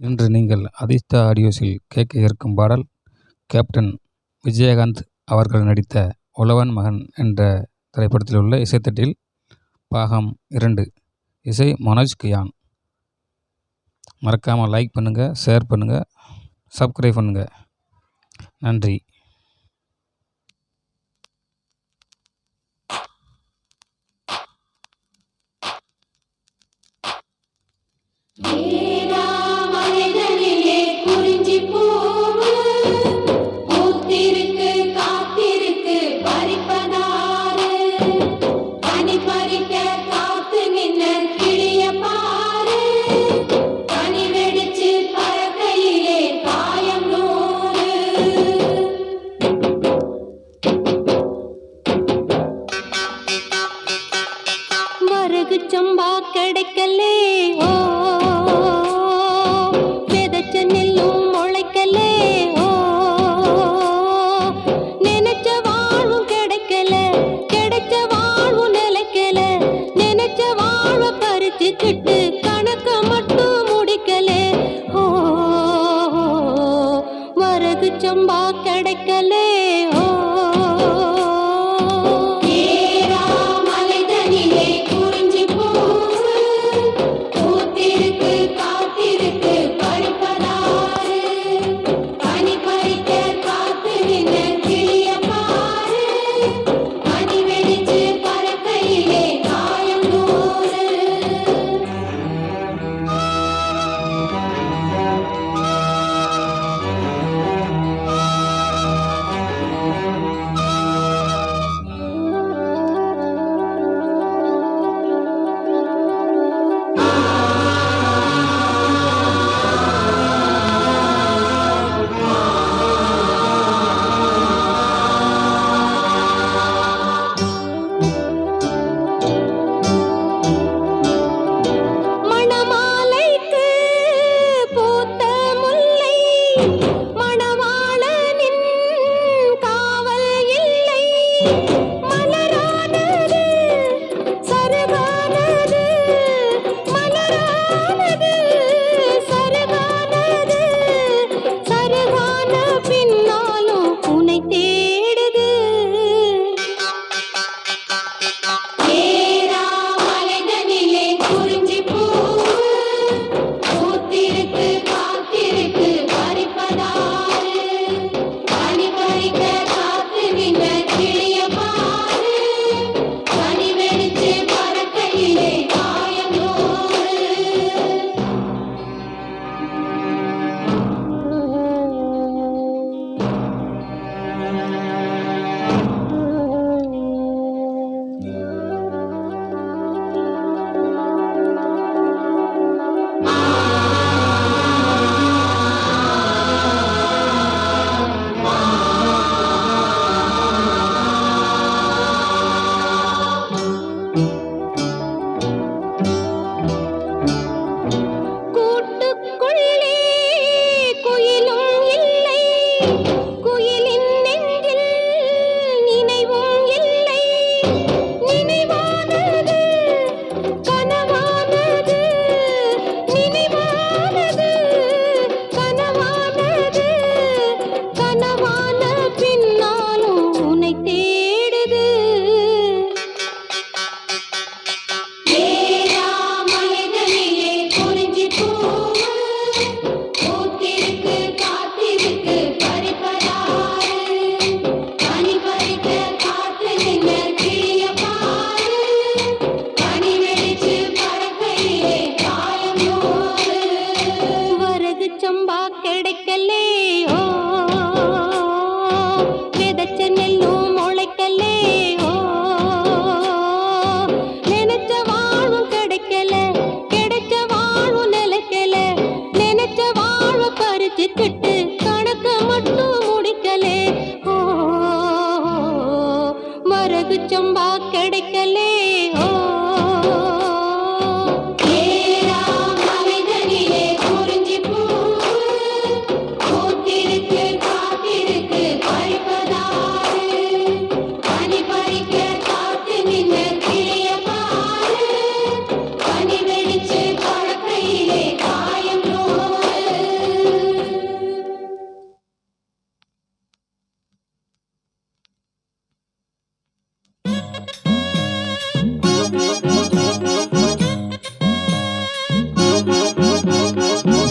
இன்று நீங்கள் அதிர்ஷ்ட ஆடியோஸில் கேட்க இருக்கும் பாடல் கேப்டன் விஜயகாந்த் அவர்கள் நடித்த உழவன் மகன் என்ற திரைப்படத்தில் உள்ள இசைத்தட்டில் பாகம் இரண்டு இசை மனோஜ் கியான். மறக்காமல் லைக் பண்ணுங்கள் ஷேர் பண்ணுங்கள் சப்ஸ்கிரைப் பண்ணுங்கள் நன்றி.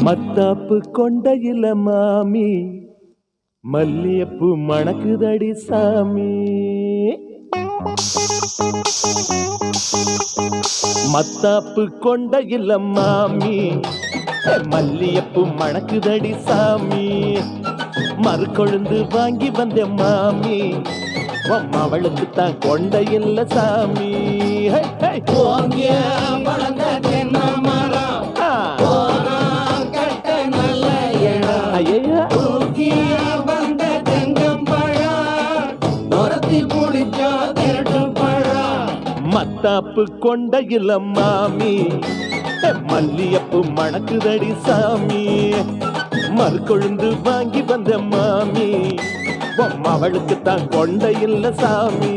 மத்தாப்பு கொண்ட இல மாமி மல்லியப்பு மணக்குதடி சாமி. மத்தாப்பு கொண்ட இல மாமி மல்லியப்பு மணக்குதடி சாமி. மறுக்கொழுந்து வாங்கி வந்த மாமி அவளுக்கு தான் கொண்ட இல்ல சாமி ஓங்கிய வளர்ந்த தென்னாமா மனத்தாப்பு கொண்ட இளம் மாமி. மல்லியப்பு மணக்குதடி சாமி. மறுக்கொழுந்து வாங்கி வந்த மாமி. அவளுக்கு தான் கொண்ட இல்ல சாமி.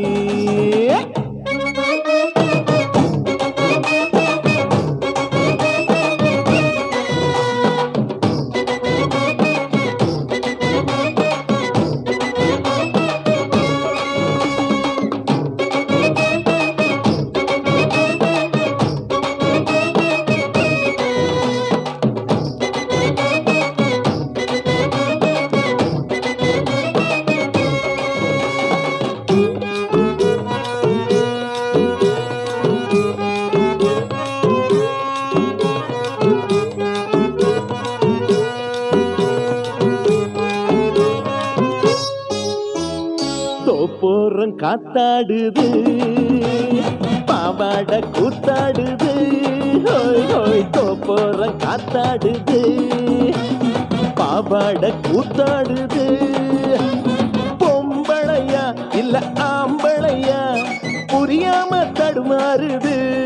போறோம் காத்தாடுது. பாவாட கூத்தாடுது. ஹோய் ஹோய் தோப்போரம் காத்தாடுது. பாவாட கூத்தாடுது. பொம்பளையா இல்ல ஆம்பளையா? புரியாம தடுமாறுது.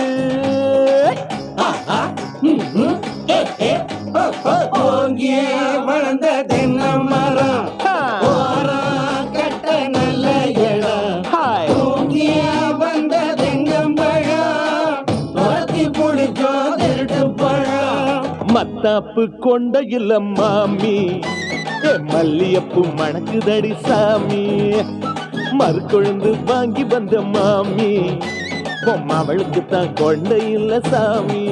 ஓங்கிய வளர்ந்த தென்ன மரம். மத்தாப்பு கொண்ட இல்லம் மாமி மல்லியப்பு மணக்குதடி சாமி. மறுக்கொழுந்து வாங்கி வந்த மாமி. பொம்மாவளுக்கு தான் கொண்ட இல்ல சாமி.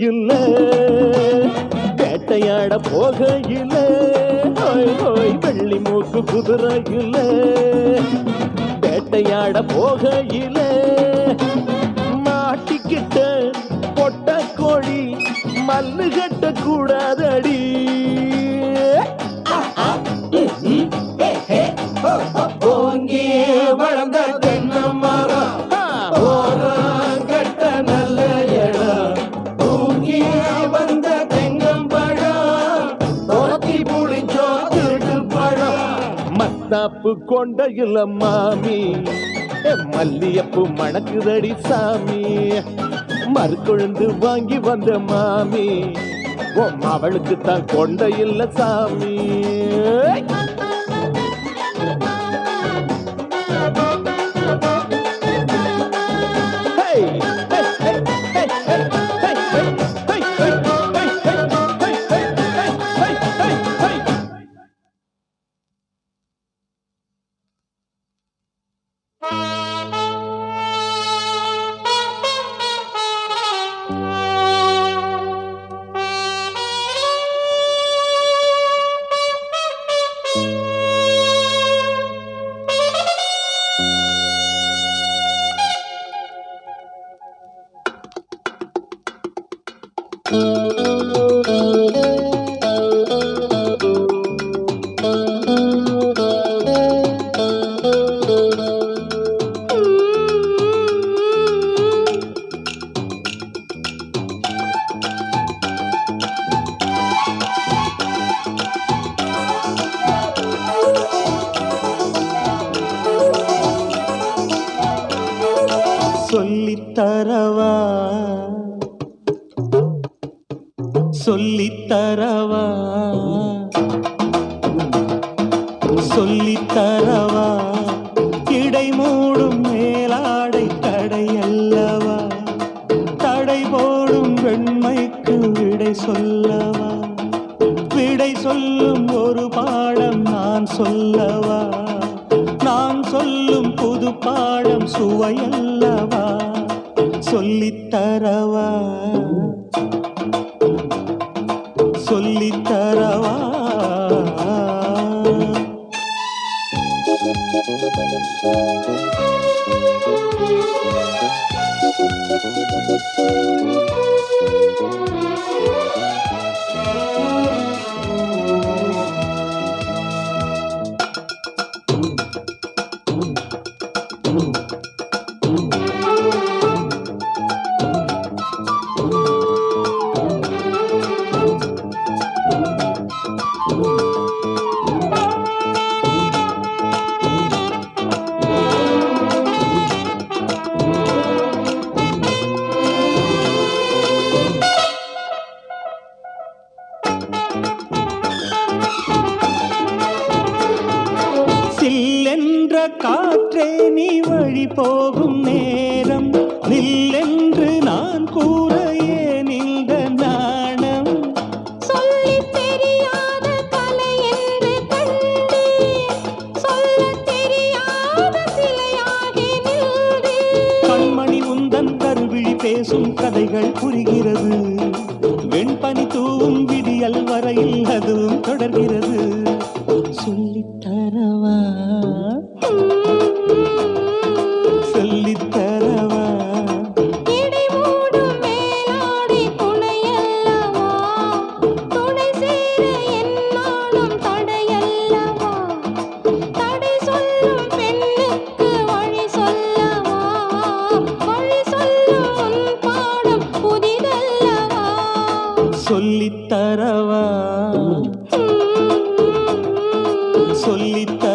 போகையில் வேட்டையாட போகையில் ஹோய் ஹோய் வெள்ளி மூக்கு குதிரையில். வேட்டையாட போகையில் மாட்டிக்கிட்ட பொட்ட கோழி மல்லு கட்ட கூடாத மல்லியப்பு கொண்ட இல்ல மாமி மல்லியப்பு மணக்குதடி சாமி. மறுக்கொழுந்து வாங்கி வந்த மாமி. அவளுக்கு தான் கொண்ட இல்ல சாமி படை போடும் பெண்மைக்கு விடை சொல்லவா? விடை சொல்லும் ஒரு பாடம் நான் சொல்லவா? நான் சொல்லும் புது பாடம் சுவையல்லவா சொல்லித்தரவா? சொல்லித்த சில்லென்ற காற்றே நீ வழி போகும் நே புயல் வரையில் அதுவும் தொடர்கிறது. சொல்லித்த